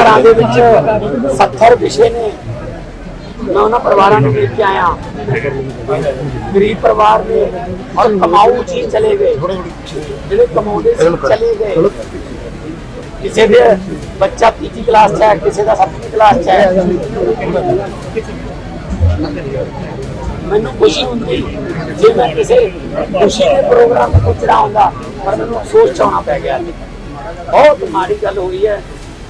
ਘਰਾਂ ਦੇ ਵਿੱਚ 70 ਵਿਸ਼ੇ ਨੇ। ਮੈਂ ਉਹਨਾਂ ਪਰਿਵਾਰਾਂ ਨੂੰ ਵੇਖ ਕੇ ਆਇਆ। ਗਰੀਬ ਪਰਿਵਾਰ ਨੇ ਔਰ ਕਮਾਊ ਜੀ ਚਲੇ ਗਏ। ਜਿਹੜੇ ਕਮਾਉਂਦੇ ਸੀ ਚਲੇ ਗਏ। ਕਿਸੇ ਦੇ ਬੱਚਾ ਤੀਜੀ ਕਲਾਸ 'ਚ ਹੈ, ਕਿਸੇ ਦਾ ਸੱਤਵੀਂ ਕਲਾਸ 'ਚ ਹੈ। ਮੈਨੂੰ ਖੁਸ਼ੀ ਹੁੰਦੀ ਜੇ ਮੈਂ ਕਿਸੇ ਖੁਸ਼ੀ ਦੇ ਪ੍ਰੋਗਰਾਮ ਤੇ ਪੁੱਛਣਾ ਹੁੰਦਾ ਪਰ ਮੈਨੂੰ ਅਫਸੋਸ ਚ ਆਉਣਾ ਪੈ ਗਿਆ। ਬਹੁਤ ਮਾੜੀ ਗੱਲ ਹੋਈ ਹੈ।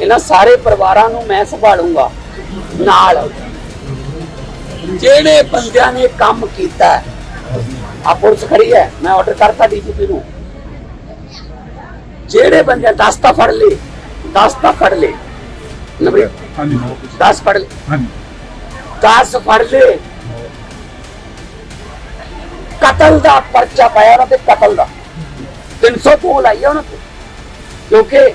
ਇਹਨਾਂ ਸਾਰੇ ਪਰਿਵਾਰਾਂ ਨੂੰ ਮੈਂ ਸੰਭਾਲੂੰਗਾ ਨਾਲ। ਜਿਹੜੇ ਬੰਦਿਆਂ ਨੇ ਕੰਮ ਕੀਤਾ ਆ ਪੁਲਿਸ ਖੜੀ ਹੈ ਮੈਂ ਆਰਡਰ ਕਰਤਾ ਡੀਜੀਪੀ ਨੂੰ। ਜਿਹੜੇ ਬੰਦੇ 10 ਤਾਂ ਫੜ ਲਏ 10 ਤਾਂ ਫੜ ਲਏ। ਨੰਬਰ ਹਾਂਜੀ। 10 ਫੜ ਲਏ। ਹਾਂਜੀ। 10 ਫੜ ਲਏ। ਕਤਲ ਦਾ ਪਰਚਾ ਪਾਇਆ ਉਹਨਾਂ ਤੇ ਕਤਲ ਦਾ। 302 ਲਾਈ ਉਹਨਾਂ ਤੇ। ਕਿਉਂਕਿ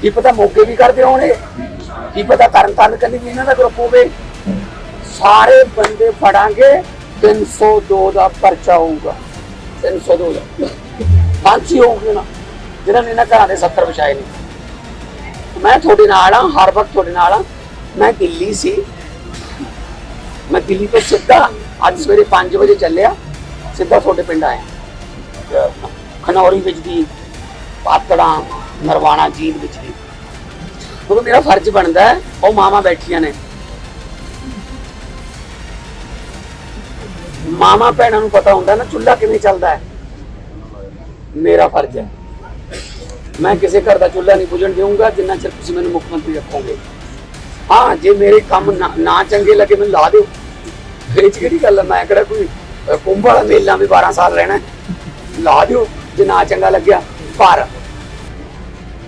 ਕੀ ਪਤਾ ਮੋਗੇ ਵੀ ਕਰਦੇ ਹੋਣੇ ਕੀ ਪਤਾ ਕਰਨ ਤਾਰਨ ਕੰਨੀ ਵੀ ਇਹਨਾਂ ਦਾ ਗਰੁੱਪ ਹੋਵੇ? ਸਾਰੇ ਬੰਦੇ ਫੜਾਂਗੇ 302 ਦਾ ਪਰਚਾ ਹੋਊਗਾ। 302 ਦਾ ਫਾਂਸੀ ਹੋਊਗੀ ਨਾ। ਜਿਹਨਾਂ ਨੇ ਇਹਨਾਂ ਘਰਾਂ ਦੇ 70 ਵਿਛਾਏ ਨੇ। ਮੈਂ ਤੁਹਾਡੇ ਨਾਲ ਆ ਹਰ ਵਕਤ ਤੁਹਾਡੇ ਨਾਲ ਆ ਮੈਂ ਦਿੱਲੀ ਸੀ। ਮੈਂ ਦਿੱਲੀ ਤੋਂ ਸਿੱਧਾ ਅੱਜ ਸਵੇਰੇ 5 ਵਜੇ ਚੱਲਿਆ। ਸਿੱਧਾ ਤੁਹਾਡੇ ਪਿੰਡ ਆਇਆ। ਖਨੌਰੀ ਵਿੱਚ ਦੀ ਪਾਤੜਾ, ਨਰਵਾਣਾ ਜੀਂਦ ਵਿੱਚ ਦੀ ਮੇਰਾ ਫਰਜ਼ ਬਣਦਾ ਹੈ ਉਹ ਮਾਮਾ ਬੈਠੀਆਂ ਨੇ। ਮਾਮਾ ਭੈਣਾਂ ਨੂੰ ਪਤਾ ਹੁੰਦਾ ਨਾ ਚੁੱਲ੍ਹਾ ਕਿਵੇਂ ਚੱਲਦਾ ਹੈ। ਮੇਰਾ ਫਰਜ਼ ਹੈ। ਮੈਂ ਕਿਸੇ ਘਰ ਦਾ ਚੁੱਲ੍ਹਾ ਨਹੀਂ ਬੁਝਣ ਦੇਵਾਂਗਾ ਜਿੰਨਾ ਚਿਰ ਤੁਸੀਂ ਮੈਨੂੰ ਮੁੱਖ ਮੰਤਰੀ ਰੱਖੋਗੇ। ਹਾਂ ਜੇ ਮੇਰੇ ਕੰਮ ਨਾ- ਨਾ ਚੰਗੇ ਲੱਗੇ ਮੈਨੂੰ ਲਾ ਦਿਓ। ਇਹ 'ਚ ਕਿਹੜੀ ਗੱਲ ਹੈ? ਮੈਂ ਕਿਹੜਾ ਕੋਈ ਅਹ, ਕੁੰਭ ਵਾਲਾ ਮੇਲਾ ਵੀ 12 ਸਾਲ ਰਹਿਣਾ ਹੈ। ਲਾ ਦਿਓ ਜੇ ਨਾ ਚੰਗਾ ਲੱਗਿਆ। ਪਰ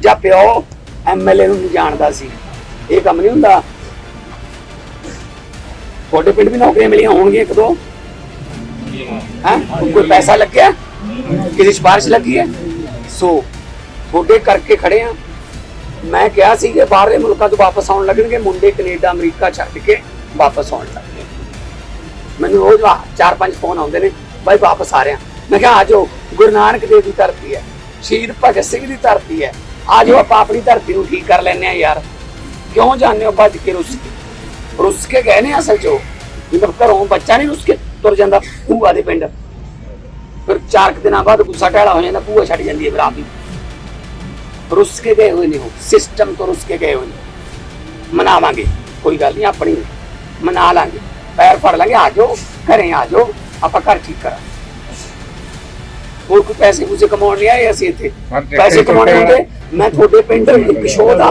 ਜਾਂ ਪਿਓ ਐਮਐਲਏ ਨੂੰ ਨਹੀਂ ਜਾਣਦਾ ਸੀ। ਇਹ ਕੰਮ ਨਹੀਂ ਹੁੰਦਾ। ਤੁਹਾਡੇ ਪਿੰਡ ਵੀ ਨੌਕਰੀਆਂ ਮਿਲੀਆਂ ਹੋਣਗੀਆਂ ਇੱਕ ਦੋ? ਹੈ? ਕੋਈ ਪੈਸਾ ਲੱਗਿਆ? ਕਿਸੇ ਸਿਫਾਰਿਸ਼ ਲੱਗੀ ਹੈ? ਸੋ ਤੁਹਾਡੇ ਕਰਕੇ ਖੜੇ ਆ ਮੈਂ ਕਿਹਾ ਸੀ ਕਿ ਬਾਹਰਲੇ ਮੁਲਕਾਂ ਤੋਂ ਵਾਪਸ ਆਉਣ ਲੱਗਣਗੇ। ਮੁੰਡੇ ਕੈਨੇਡਾ, ਅਮਰੀਕਾ ਛੱਡ ਕੇ ਵਾਪਸ ਆਉਣ ਲੱਗਣਗੇ। ਮੈਨੂੰ ਰੋਜ਼ ਵਾ- ਚਾਰ ਪੰਜ ਫੋਨ ਆਉਂਦੇ ਨੇ, ਬਾਈ ਵਾਪਸ ਆ ਰਿਹਾ। ਮੈਂ ਕਿਹਾ ਆ ਜਾਓ, ਗੁਰੂ ਨਾਨਕ ਦੇਵ ਦੀ ਧਰਤੀ ਹੈ। ਸ਼ਹੀਦ ਭਗਤ ਸਿੰਘ ਦੀ ਧਰਤੀ ਹੈ। ਆ ਜਾਓ ਆਪਾਂ ਆਪਣੀ ਧਰਤੀ ਨੂੰ ਠੀਕ ਕਰ ਲੈਨੇ ਆ ਯਾਰ। ਕਿਉਂ ਜਾਂਦੇ ਹੋ ਭੱਜ ਕੇ ਰੁੱਸ ਕੇ? ਰੁੱਸ ਕੇ ਗਏ ਨੇ ਅਸਲ 'ਚ ਉਹ। ਜਦੋਂ ਘਰੋਂ ਬੱਚਾ ਨਹੀਂ ਰੁੱਸ ਕੇ ਤੁਰ ਜਾਂਦਾ ਭੂਆ ਦੇ ਪਿੰਡ। ਫਿਰ ਚਾਰ ਕੁ ਦਿਨਾਂ ਬਾਅਦ ਗੁੱਸਾ ਟਹਿਲਾ ਹੋ ਜਾਂਦਾ, ਭੂਆ ਛੱਡ ਜਾਂਦੀ ਹੈ ਫਿਰ ਦੀ ਰੁੱਸ ਕੇ ਗਏ ਹੋਏ ਨੇ ਉਹ। ਸਿਸਟਮ ਤੋਂ ਰੁੱਸ ਕੇ ਗਏ ਹੋਏ ਨੇ। ਮਨਾਵਾਂਗੇ, ਕੋਈ ਗੱਲ ਨਹੀਂ, ਆਪਣੀ ਮਨਾ ਲਾਂਗੇ। ਪੈਰ ਫੜ ਲਾਂਗੇ, ਆ ਜਾਓ, ਘਰੇ ਆ ਜਾਓ, ਆਪਾਂ ਘਰ ਠੀਕ ਕਰਾਂ ਹੋਰ ਕੋਈ ਪੈਸੇ ਪੂਸੇ ਕਮਾਉਣ ਨਹੀਂ ਆਏ ਅਸੀਂ ਇੱਥੇ। ਪੈਸੇ ਕਮਾਉਣੇ ਹੁੰਦੇ ਮੈਂ ਤੁਹਾਡੇ ਪਿੰਡ ਇੱਕ ਸ਼ੋਅ ਦਾ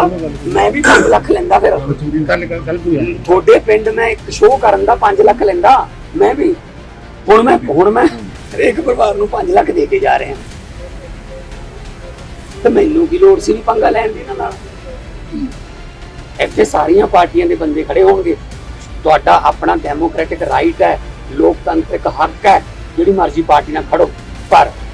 ਮੈਂ ਵੀ 5 ਲੱਖ ਲੈਂਦਾ ਫਿਰ। ਤੁਹਾਡੇ ਪਿੰਡ ਮੈਂ ਇੱਕ ਸ਼ੋਅ ਕਰਨ ਦਾ 5 ਲੱਖ ਲੈਂਦਾ ਮੈਂ ਵੀ। ਹੁਣ ਮੈਂ ਹੁਣ ਮੈਂ ਹਰੇਕ ਪਰਿਵਾਰ ਨੂੰ 5 ਲੱਖ ਦੇ ਕੇ ਜਾ ਰਿਹਾ। ਤੇ ਮੈਨੂੰ ਕੀ ਲੋੜ ਸੀ ਵੀ ਪੰਗਾ ਲੈਣ ਦੀ ਨਾਲ? ਇੱਥੇ ਸਾਰੀਆਂ ਪਾਰਟੀਆਂ ਦੇ ਬੰਦੇ ਖੜੇ ਹੋਣਗੇ। ਤੁਹਾਡਾ ਆਪਣਾ ਡੈਮੋਕ੍ਰੈਟਿਕ ਰਾਈਟ ਹੈ ਲੋਕਤੰਤਰਿਕ ਹੱਕ ਹੈ ਜਿਹੜੀ ਮਰਜ਼ੀ ਪਾਰਟੀ ਨਾਲ ਖੜੋ। ਪਰ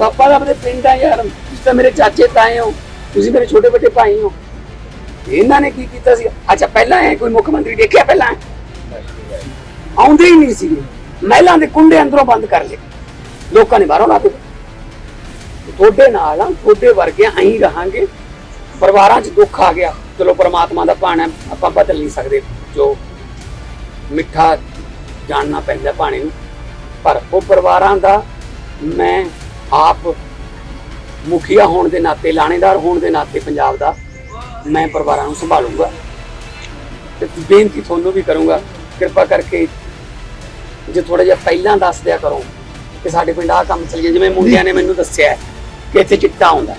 ਪਾਪਾ ਦਾ ਆਪਣੇ ਪਿੰਡ ਆ ਯਾਰ, ਤੁਸੀਂ ਤਾਂ ਮੇਰੇ ਚਾਚੇ ਤਾਏ ਹੋ, ਤੁਸੀਂ ਮੇਰੇ ਛੋਟੇ ਵੱਡੇ ਭਾਈ ਹੋ। ਇਹਨਾਂ ਨੇ ਕੀ ਕੀਤਾ ਸੀ? ਅੱਛਾ, ਪਹਿਲਾਂ ਹੈ ਕੋਈ ਮੁੱਖ ਮੰਤਰੀ ਦੇਖਿਆ ਪਹਿਲਾਂ? ਆਉਂਦੇ ਹੀ ਨਹੀਂ ਸੀ ਮਹਿਲਾਂ ਦੇ ਕੁੰਡੇ ਅੰਦਰੋਂ ਬੰਦ ਕਰ ਲਏ। ਲੋਕਾਂ ਨੇ ਬਾਹਰੋਂ ਲਾ ਦਿੱਤੇ। ਤੁਹਾਡੇ ਨਾਲ ਆ, ਤੁਹਾਡੇ ਵਰਗੇ ਅਸੀਂ ਰਹਾਂਗੇ। ਪਰਿਵਾਰਾਂ 'ਚ ਦੁੱਖ ਆ ਗਿਆ। ਚਲੋ, ਪਰਮਾਤਮਾ ਦਾ ਭਾਣਾ ਆਪਾਂ ਬਦਲ ਨਹੀਂ ਸਕਦੇ। ਜੋ ਮਿੱਠਾ ਜਾਣਨਾ ਪੈਂਦਾ ਭਾਣੇ ਨੂੰ। ਪਰ ਉਹ ਪਰਿਵਾਰਾਂ ਦਾ ਮੈਂ ਆਪ ਮੁਖੀਆ ਹੋਣ ਦੇ ਨਾਤੇ ਲਾਣੇਦਾਰ ਹੋਣ ਦੇ ਨਾਤੇ ਪੰਜਾਬ ਦਾ ਮੈਂ ਪਰਿਵਾਰਾਂ ਨੂੰ ਸੰਭਾਲੂੰਗਾ। ਤੇ ਬੇਨਤੀ ਤੁਹਾਨੂੰ ਵੀ ਕਰੂੰਗਾ ਕਿਰਪਾ ਕਰਕੇ ਜੇ ਥੋੜਾ ਜਿਹਾ ਪਹਿਲਾਂ ਦੱਸ ਦਿਆ ਕਰੋ ਕਿ ਸਾਡੇ ਪਿੰਡ ਆਹ ਕੰਮ ਚੱਲ ਗਿਆ। ਜਿਵੇਂ ਮੁੰਡਿਆਂ ਨੇ ਮੈਨੂੰ ਦੱਸਿਆ ਕਿ ਇੱਥੇ ਚਿੱਟਾ ਆਉਂਦਾ।